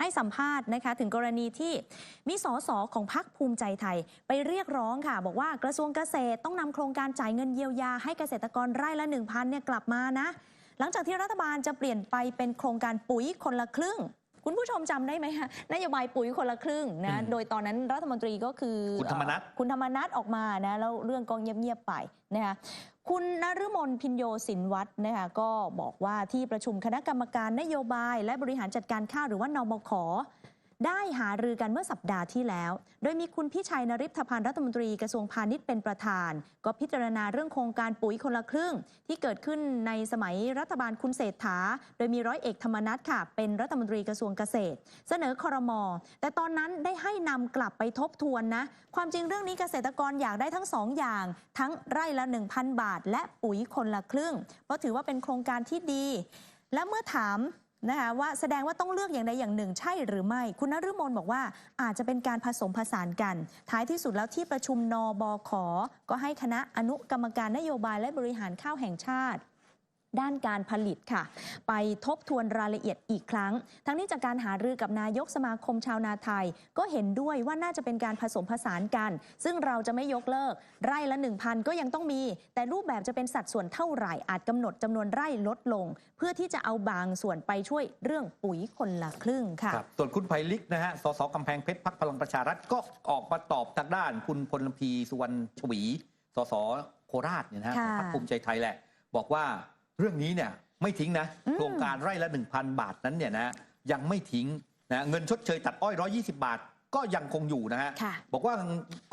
ให้สัมภาษณ์นะคะถึงกรณีที่มีสสของพรรคภูมิใจไทย ไปเรียกร้องค่ะ บอกว่ากระทรวงเกษตรต้องนำโครงการจ่ายเงินเยียวยาให้เกษตรกรไร่ละ 1,000เนี่ยกลับมานะ หลังจากที่รัฐบาลจะเปลี่ยนไปเป็นโครงการปุ๋ยคนละครึ่งคุณผู้ชมจำได้ไหมคะนโยบายปุ๋ยคนละครึ่งนะอืมโดยตอนนั้นรัฐมนตรีก็คือ คุณธรรมนัสเอ่อคุณธรรมนัฐออกมานะแล้วเรื่องก็เงียบๆไปนะคะ คุณนฤมลพินโยสินวัฒน์นะคะก็บอกว่าที่ประชุมคณะกรรมการนโยบาย และบริหารจัดการข้าวหรือว่านบข ได้หารือกันเมื่อสัปดาห์ที่แล้ว โดยมีคุณพิชัยนริพพันธ์รัฐมนตรีกระทรวงพาณิชย์เป็นประธาน ก็พิจารณาเรื่องโครงการปุ๋ยคนละครึ่ง ที่เกิดขึ้นในสมัยรัฐบาลคุณเศรษฐา โดยมีร้อยเอกธรรมนัฐค่ะ เป็นรัฐมนตรีกระทรวงเกษตร เสนอคอรมอแต่ตอนนั้นได้ให้นำกลับไปทบทวนนะ ความจริงเรื่องนี้เกษตรกรอยากได้ทั้งสองอย่าง ทั้งไร่ละ 1,000 บาท และปุ๋ยคนละครึ่ง เพราะถือว่าเป็นโครงการที่ดี และเมื่อถาม นะคะว่าแสดงว่าต้องเลือกอย่างใดอย่างหนึ่งใช่หรือไม่ คุณนฤมลบอกว่าอาจจะเป็นการผสมผสานกัน ท้ายที่สุดแล้วที่ประชุมนบขก็ให้คณะอนุกรรมการนโยบายและบริหารข้าวแห่งชาติ ด้านการผลิตค่ะ ไปทบทวนรายละเอียดอีกครั้ง ทั้งนี้จากการหารือกับนายกสมาคมชาวนาไทย ก็เห็นด้วยว่าน่าจะเป็นการผสมผสานกัน ซึ่งเราจะไม่ยกเลิก ไร่ละ 1,000 ก็ยังต้องมี แต่รูปแบบจะเป็นสัดส่วนเท่าไหร่อาจกำหนดจำนวนไร่ลดลง เพื่อที่จะเอาบางส่วนไปช่วยเรื่องปุ๋ยคนละครึ่งค่ะครับส่วนคุณไพลิกนะฮะสสกำแพงเพชรพักพลังประชารัฐก็ออกมาตอบทางด้านคุณพลพีสุวรรณชวีสสโคราชเนี่ยนะฮะค่ะพรรคภูมิใจไทยแหละ บอกว่า เรื่องนี้เนี่ยไม่ทิ้งนะอืมโครงการไร่ละ 1,000 บาทนั้นเนี่ยนะยังไม่ทิ้งนะเงินชดเชยตัดอ้อย 120 บาทก็ยังคงอยู่นะฮะค่ะบอกว่า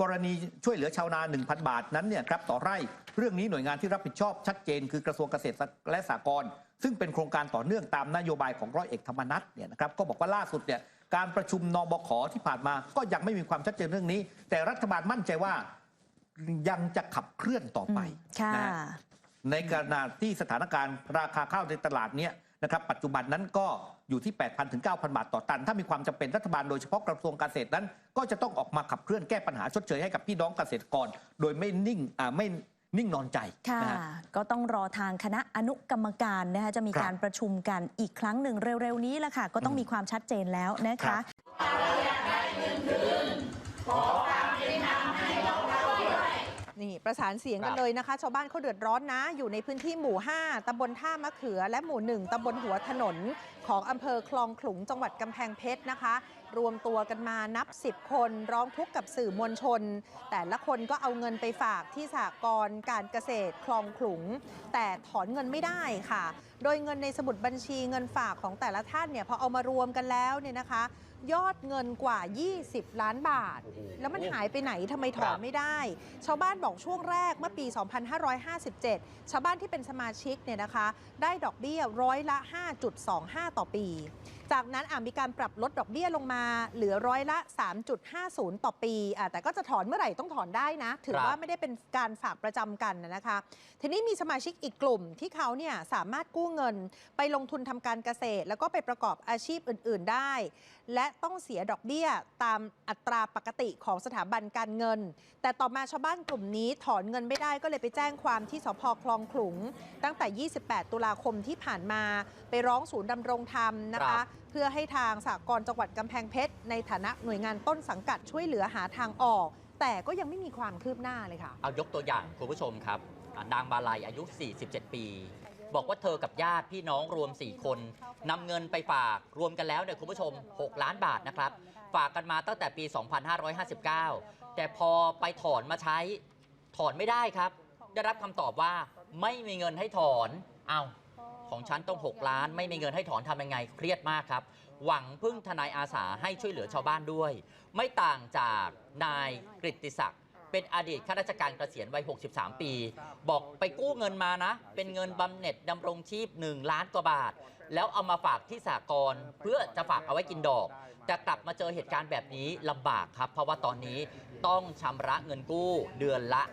กรณีช่วยเหลือชาวนา 1,000 บาทนั้นเนี่ยครับต่อไร่ เรื่องนี้หน่วยงานที่รับผิดชอบชัดเจน คือกระทรวงเกษตรและสหกรณ์ซึ่งเป็นโครงการต่อเนื่องตามนโยบายของร้อยเอกธรรมนัฐเนี่ยนะครับก็บอกว่าล่าสุดเนี่ยการประชุมนบขที่ผ่านมา ก็ยังไม่มีความชัดเจนเรื่องนี้ แต่รัฐบาลมั่นใจว่ายังจะขับเคลื่อนต่อไปอืมค่ะนะฮะ ในขณะที่สถานการณ์ราคาข้าวในตลาดเนี้ยนะครับปัจจุบันนั้นก็อยู่ที่ 8,000ถึง9,000 บาทต่อตัน ถ้ามีความจำเป็นรัฐบาลโดยเฉพาะกระทรวงเกษตรนั้น ก็จะต้องออกมาขับเคลื่อนแก้ปัญหาชดเชยให้กับพี่น้องเกษตรกร โดยไม่นิ่งอ่าไม่นิ่งนอนใจค่ะ นะฮะ ก็ต้องรอทางคณะอนุกรรมการนะคะจะมีครับการประชุมกันอีกครั้งหนึ่งเร็ว ๆ นี้แหละค่ะ ก็ต้องอืมมีความชัดเจนแล้วนะครัคะ บ นี่ ประสานเสียงกันครับเลยนะคะ ชาวบ้านเขาเดือดร้อนนะ อยู่ในพื้นที่หมู่ 5ตำบลท่ามะเขือ และหมู่ 1ตำบลหัวถนน ของอำเภอคลองขลุงจังหวัดกำแพงเพชรนะคะ รวมตัวกันมานับ 10 คนร้องทุกข์กับสื่อมวลชน แต่ละคนก็เอาเงินไปฝากที่สหกรณ์การเกษตรคลองขลุง แต่ถอนเงินไม่ได้ค่ะ โดยเงินในสมุดบัญชีเงินฝากของแต่ละท่านเนี่ยพอเอามารวมกันแล้วเนี่ยนะคะยอดเงินกว่า 20 ล้านบาท แล้วมันหายไปไหนทำไมถอนไม่ได้ ชาวบ้านบอกช่วงแรกเมื่อปี 2557 ชาวบ้านที่เป็นสมาชิกเนี่ยนะคะ ได้ดอกเบี้ยร้อยละ 5.25 ต่อปี จากนั้นอะมีการปรับลดดอกเบี้ยลงมาเหลือร้อยละ 3.50 ต่อปีอะแต่ก็จะถอนเมื่อไหร่ต้องถอนได้นะ ถือครับว่าไม่ได้เป็นการฝากประจำกันนะนะคะ ทีนี้มีสมาชิกอีกกลุ่มที่เขาเนี่ยสามารถกู้เงินไปลงทุนทำการเกษตร แล้วก็ไปประกอบอาชีพอื่น ๆได้ และต้องเสียดอกเบี้ยตามอัตราปกติของสถาบันการเงิน แต่ต่อมาชาวบ้านกลุ่มนี้ถอนเงินไม่ได้ก็เลยไปแจ้งความที่สพคลองขลุง ตั้งแต่ 28 ตุลาคมที่ผ่านมาไปร้องศูนย์ดำรงธรรมนะครัคะบ เพื่อให้ทางสากลจังหวัดกำแพงเพชร ในฐานะหน่วยงานต้นสังกัดช่วยเหลือหาทางออก แต่ก็ยังไม่มีความคืบหน้าเลยค่ะ เอายกตัวอย่างคุณผู้ชมครับนางมาลัยอายุ 47 ปี บอกว่าเธอกับญาติพี่น้องรวม 4 คนนำเงินไปฝากรวมกันแล้วเนี่ยคุณผู้ชม 6 ล้านบาทนะครับ ฝากกันมาตั้งแต่ปี 2559 แต่พอไปถอนมาใช้ถอนไม่ได้ครับ ได้รับคำตอบว่าไม่มีเงินให้ถอนเอา ของฉันต้อง 6 ล้าน ไม่มีเงินให้ถอนทำยังไงเครียดมากครับ หวังพึ่งทนายอาสาให้ช่วยเหลือชาวบ้านด้วย ไม่ต่างจากนายกฤติศักดิ์เป็นอดีตข้าราชการเกษียณวัย 63 ปี บอกไปกู้เงินมานะ เป็นเงินบำเหน็จดำรงชีพ 1 ล้านกว่าบาท แล้วเอามาฝากที่สากลเพื่อจะฝากเอาไว้กินดอก แต่กลับมาเจอเหตุการณ์แบบนี้ลำบากครับ เพราะว่าตอนนี้ต้องชำระเงินกู้เดือนละ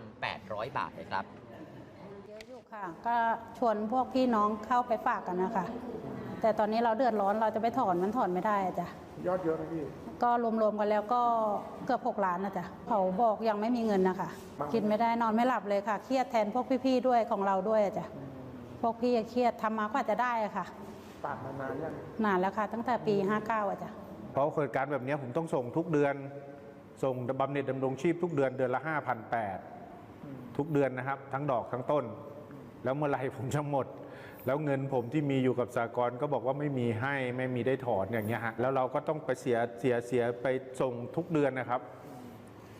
5,800 บาทเลยครับ ค่ะ ก็ชวนพวกพี่น้องเข้าไปฝากกันนะคะ แต่ตอนนี้เราเดือดร้อนเราจะไปถอนมันถอนไม่ได้อะจ้ะ ยอดเยอะนะพี่ ก็รวมๆกันแล้วก็เกือบ6ล้านนะจ๊ะเขาบอกยังไม่มีเงินนะคะบ้าง กินไม่ได้นอนไม่หลับเลยค่ะ เครียดแทนพวกพี่ๆด้วยของเราด้วยอะจ้ะพวกพี่เครียดทำมากว่าจะได้อะค่ะต่างมานานยังนานแล้วค่ะ ตั้งแต่ปี 59อะจ้ะ เพราะโครงการแบบเนี้ยผมต้องส่งทุกเดือน ส่งบำเหน็จดำรงชีพทุกเดือนเดือนละ 5,800 ทุกเดือนนะครับ ทั้งดอกทั้งต้น แล้วเมื่อไหรผมจะหมด แล้วเงินผมที่มีอยู่กับสากลก็บอกว่าไม่มีให้ไม่มีได้ถอนอย่างเงี้ยฮะแล้วเราก็ต้องไปเสียเสียเสียไปส่งทุกเดือนนะครับ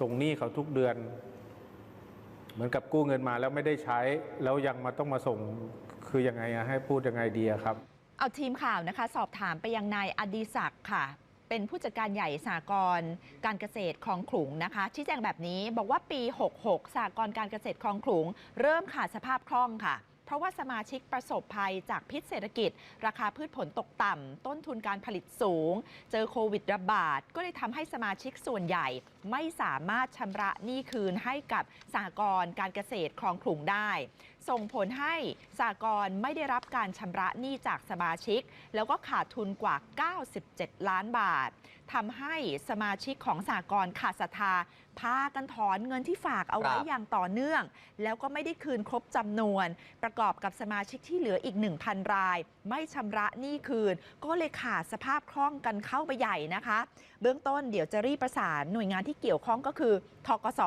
ส่งหนี้เขาทุกเดือน เหมือนกับกู้เงินมาแล้วไม่ได้ใช้ แล้วยังมาต้องมาส่งคือยังไงอะให้พูดยังไงดีอะครับ เอาทีมข่าวนะคะ สอบถามไปยังนายอดีศักดิ์ค่ะ เป็นผู้จัดการใหญ่สากรการเกษตรคลองขลุงนะคะชี้แจงแบบนี้บอกว่าปี 66สากรการเกษตรคลองขลุง เริ่มขาดสภาพคล่องค่ะเพราะว่าสมาชิกประสบภัยจากพิษเศรษฐกิจ ราคาพืชผลตกต่ำ ต้นทุนการผลิตสูง เจอโควิดระบาด ก็เลยทำให้สมาชิกส่วนใหญ่ ไม่สามารถชำระหนี้คืนให้กับสหกรณ์การเกษตรคลองขลุงได้ ส่งผลให้สหกรณ์ไม่ได้รับการชำระหนี้จากสมาชิก แล้วก็ขาดทุนกว่า 97 ล้านบาททำให้สมาชิกของสหกรณ์ขาดศรัทธาพากันถอนเงินที่ฝากเอาไว้ครับอย่างต่อเนื่อง แล้วก็ไม่ได้คืนครบจำนวน ประกอบกับสมาชิกที่เหลืออีก 1,000 ราย ไม่ชำระหนี้คืน ก็เลยขาดสภาพคล่องกันเข้าไปใหญ่นะคะเบื้องต้นเดี๋ยวจะรีบประสานหน่วยงานที่เกี่ยวข้องก็คือทกส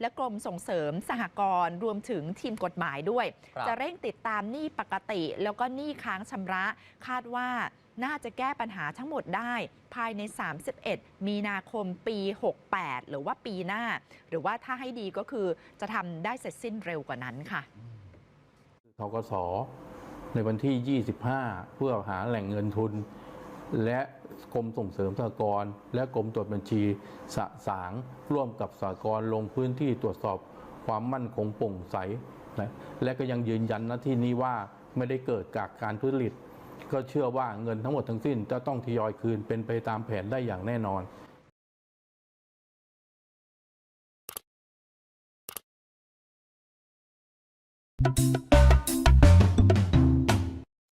และกรมส่งเสริมสหกรณ์รวมถึงทีมกฎหมายด้วย ครับ จะเร่งติดตามหนี้ปกติ แล้วก็หนี้ค้างชำระ คาดว่าน่าจะแก้ปัญหาทั้งหมดได้ ภายใน 31 มีนาคมปี 68 หรือว่าปีหน้า หรือว่าถ้าให้ดีก็คือจะทำได้เสร็จสิ้นเร็วกว่านั้นค่ะ ทกสในวันที่ 25 เพื่อหาแหล่งเงินทุน และกรมส่งเสริมสหกรณ์และกรมตรวจบัญชีสะสางร่วมกับสหกรณ์ลงพื้นที่ตรวจสอบความมั่นคงโปร่งใสนะและก็ยังยืนยันณที่นี้ว่าไม่ได้เกิดจากการทุจริต ก็เชื่อว่าเงินทั้งหมดทั้งสิ้นจะต้องทยอยคืนเป็นไปตามแผนได้อย่างแน่นอน